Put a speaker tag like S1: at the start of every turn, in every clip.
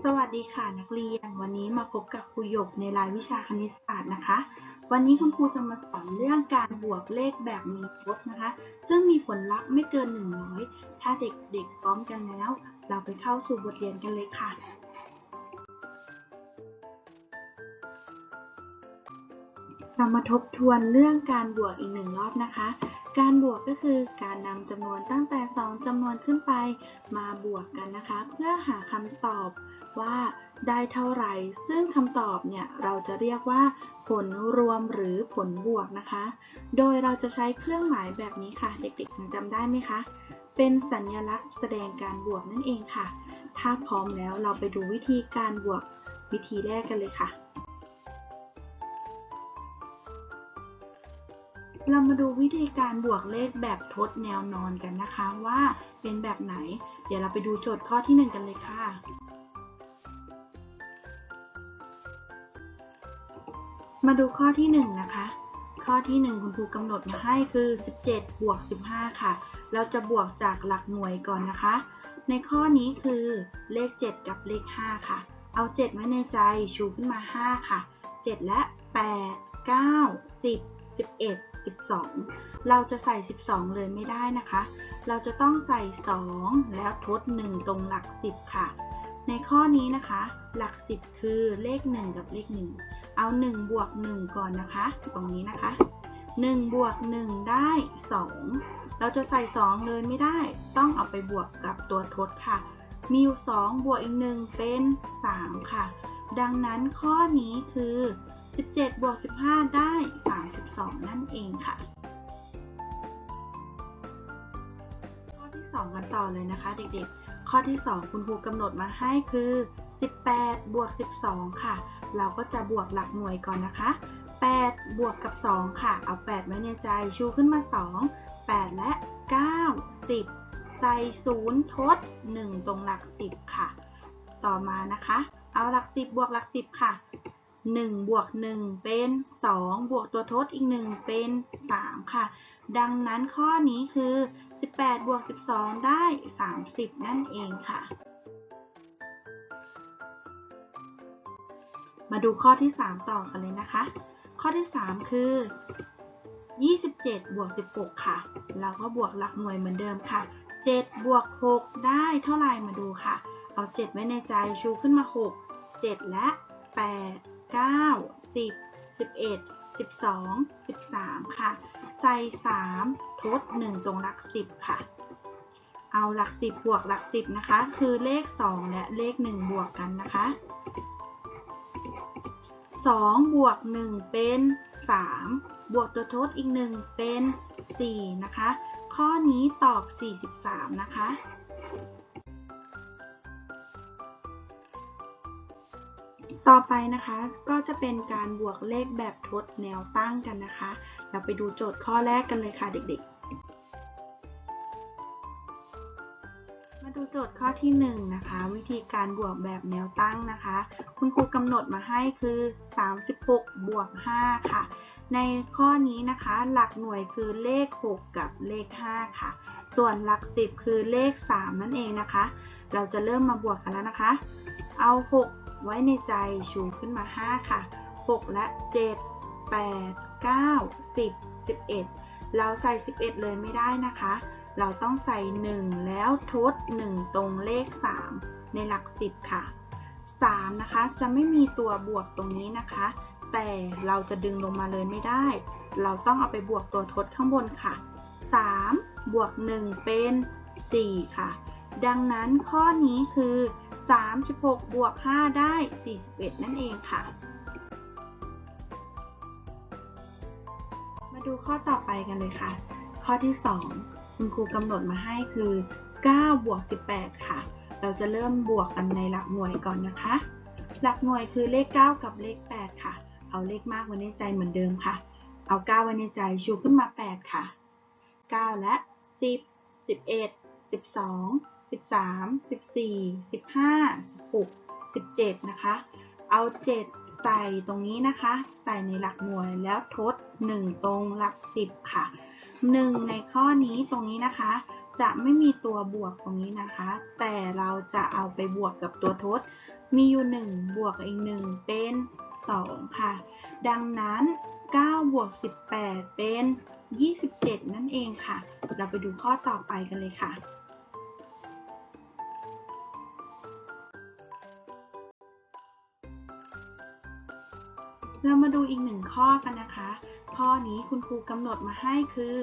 S1: สวัสดีค่ะนักเรียน วันนี้มาพบกับครูหยกในรายวิชาคณิตศาสตร์นะคะ วันนี้คุณครูจะมาสอนเรื่องการบวกเลขแบบมีทดนะคะ ซึ่งมีผลลัพธ์ไม่เกิน 100 ถ้าเด็กๆพร้อมกันแล้ว เราไปเข้าสู่บทเรียนกันเลยค่ะ เรามาทบทวนเรื่องการบวกอีกหนึ่งรอบนะคะการบวกก็คือการนำจำนวนตั้งแต่ 2จำนวนขึ้นไป มาบวกกันนะคะ เพื่อหาคำตอบ ว่าได้เท่าไหร่ ซึ่งคำตอบเนี่ยเราจะเรียกว่าผลรวมหรือผลบวกนะคะ โดยเราจะใช้เครื่องหมายแบบนี้ค่ะ เด็กๆยังจำได้ไหมคะ เป็นสัญลักษณ์แสดงการบวกนั่นเองค่ะ ถ้าพร้อมแล้วเราไปดูวิธีการบวกวิธีแรกกันเลยค่ะ เรามาดูวิธีการบวกเลขแบบทดแนวนอนกันนะคะว่าเป็นแบบไหน เดี๋ยวเราไปดูโจทย์ข้อที่ 1 กันเลยค่ะ มาดูข้อที่ 1 นะคะ ข้อที่ 1 คุณครูกำหนดมาให้คือ 17 บวก 15 ค่ะ เราจะบวกจากหลักหน่วยก่อนนะคะ ในข้อนี้คือเลข 7 กับเลข 5 ค่ะ เอา 7 ไว้ในใจชูขึ้นมา 5 ค่ะ 7 และ 8 9 10 11 12 เราจะใส่ 12 เลยไม่ได้นะคะ เราจะต้องใส่ 2 แล้วทด 1 ตรงหลัก 10 ค่ะ ในข้อนี้นะคะ หลัก 10 คือเลข 1 กับเลข 1 เอา 1 บวก 1 ก่อนนะคะ ตรงนี้นะคะ 1 บวก 1 ได้ 2 เราจะใส่ 2 เลยไม่ได้ ต้องเอาไปบวกกับตัวทดค่ะ มีอยู่ 2 บวกอีก 1 เป็น 3 ค่ะ ดังนั้นข้อนี้คือ 17 บวก 15 ได้ 32 นั่นเองค่ะ ข้อที่ 2 กันต่อเลยนะคะเด็กๆ ข้อที่ 2 คุณครูกำหนดมาให้คือ 18 บวก 12 ค่ะ เราก็จะบวกหลักหน่วยก่อนนะคะ 8 บวกกับ 2 ค่ะ เอา 8 ไว้ในใจ ชูขึ้นมา 2 8 และ 9 10 ใส่ 0 ทด 1 ตรงหลัก 10 ค่ะ ต่อมานะคะ เอาหลัก 10 บวกหลัก 10 ค่ะ 1บวก1เป็น 2 บวกตัวทดอีก 1 เป็น 3 ค่ะ ดังนั้นข้อนี้คือ 18 บวก 12 ได้ 30 นั่นเองค่ะ มาดูข้อที่ 3 ต่อกันเลยนะคะ ข้อที่ 3 คือ 27 บวก 16 ค่ะ เราก็บวกหลักหน่วยเหมือนเดิมค่ะ 7 บวก 6 ได้เท่าไหร่มาดูค่ะ เอา 7 ไว้ในใจชูขึ้นมา 6 7 และ 8 9 10 11 12 13 ค่ะ ใส่ 3 ทด 1 ตรงหลัก 10 ค่ะ เอาหลัก 10 บวกหลัก 10 นะคะ คือเลข 2 และเลข 1 บวกกันนะคะ 2 บวก 1 เป็น 3 บวกตัวทดอีก 1 เป็น 4 นะคะ ข้อนี้ตอบ 43 นะคะ ต่อไปนะคะก็จะเป็นการบวกเลขแบบทดแนวตั้งกันนะคะ เราไปดูโจทย์ข้อแรกกันเลยค่ะเด็กๆ มาดูโจทย์ข้อที่1นะคะ วิธีการบวกแบบแนวตั้งนะคะ คุณครูกำหนดมาให้คือ 36 บวก 5 ค่ะ ในข้อนี้นะคะหลักหน่วยคือเลข 6 กับเลข 5 ค่ะ ส่วนหลัก 10 คือเลข 3 นั่นเองนะคะ เราจะเริ่มมาบวกกันแล้วนะคะ เอา 6 ไว้ในใจชูขึ้นมา 5 ค่ะ 6 และ 7 8 9 10 11 เราใส่ 11 เลยไม่ได้นะคะ เราต้องใส่ 1 แล้วทด 1 ตรงเลข 3 ในหลัก 10 ค่ะ 3 นะคะ จะไม่มีตัวบวกตรงนี้นะคะ แต่เราจะดึงลงมาเลยไม่ได้ เราต้องเอาไปบวกตัวทดข้างบนค่ะ 3 บวก 1 เป็น 4 ค่ะ ดังนั้นข้อนี้คือ 36 บวก 5 ได้ 41 นั่นเองค่ะ มาดูข้อต่อไปกันเลยค่ะ ข้อที่ 2 คุณครูกำหนดมาให้คือ 9 บวก 18 ค่ะ เราจะเริ่มบวกกันในหลักหน่วยก่อนนะคะ หลักหน่วยคือเลข 9 กับเลข 8 ค่ะ เอาเลขมากไว้ในใจเหมือนเดิมค่ะ เอา 9 ไว้ในใจชูขึ้นมา 8 ค่ะ 9 และ 10 11 12 13 14 15 16 17 นะคะ เอา 7 ใส่ตรงนี้นะคะ ใส่ในหลักหน่วยแล้วทด 1 ตรงหลัก 10 ค่ะ 1 ในข้อนี้ตรงนี้นะคะ จะไม่มีตัวบวกตรงนี้นะคะ แต่เราจะเอาไปบวกกับตัวทด มีอยู่ 1 บวกกับอีก 1 เป็น 2 ค่ะ ดังนั้น9บวก18 เป็น 27 นั่นเองค่ะ เราไปดูข้อต่อไปกันเลยค่ะ เรามาดูอีกหนึ่งข้อกันนะคะ ข้อนี้คุณครูกำหนดมาให้คือ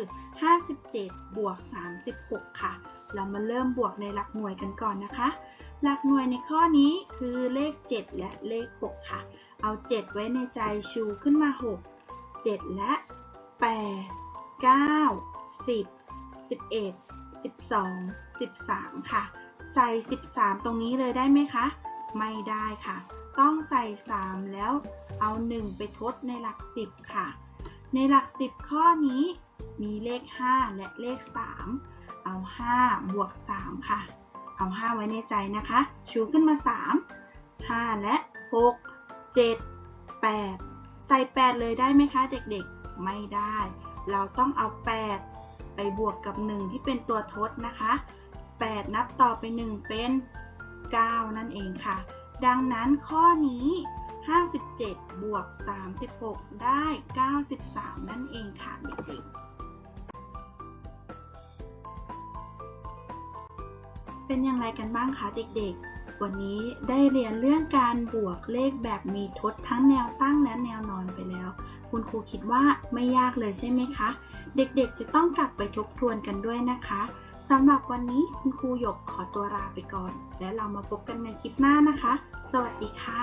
S1: 57 บวก 36 ค่ะ เรามาเริ่มบวกในหลักหน่วยกันก่อนนะคะ หลักหน่วยในข้อนี้คือเลข 7 และเลข 6 ค่ะ เอา 7 ไว้ในใจชูขึ้นมา 6 7 และ 8 9 10 11 12 13 ค่ะ ใส่ 13 ตรงนี้เลยได้ไหมคะ ไม่ได้ค่ะ ต้องใส่ 3 แล้วเอา 1 ไปทดในหลัก 10 ค่ะ ในหลัก 10 ข้อนี้มีเลข 5 และเลข 3 เอา 5 บวก 3 ค่ะ เอา 5 ไว้ในใจนะคะ ชูขึ้นมา 3 5 และ 6 7 8 ใส่ 8 เลยได้ไหมคะ เด็กๆ ไม่ได้ เราต้องเอา 8 ไปบวกกับ 1 ที่เป็นตัวทดนะคะ 8 นับต่อไป 1 เป็น 9 นั่นเองค่ะ ดังนั้นข้อนี้ 57 บวก 36 ได้ 93 นั่นเองค่ะเด็กๆ เป็นอย่างไรกันบ้างคะเด็กๆ วันนี้ได้เรียนเรื่องการบวกเลขแบบมีทดทั้งแนวตั้งและแนวนอนไปแล้ว คุณครูคิดว่าไม่ยากเลยใช่ไหมคะ เด็กๆ จะต้องกลับไปทบทวนกันด้วยนะคะสำหรับวันนี้คุณครูหยกขอตัวลาไปก่อน และเรามาพบกันในคลิปหน้านะคะ สวัสดีค่ะ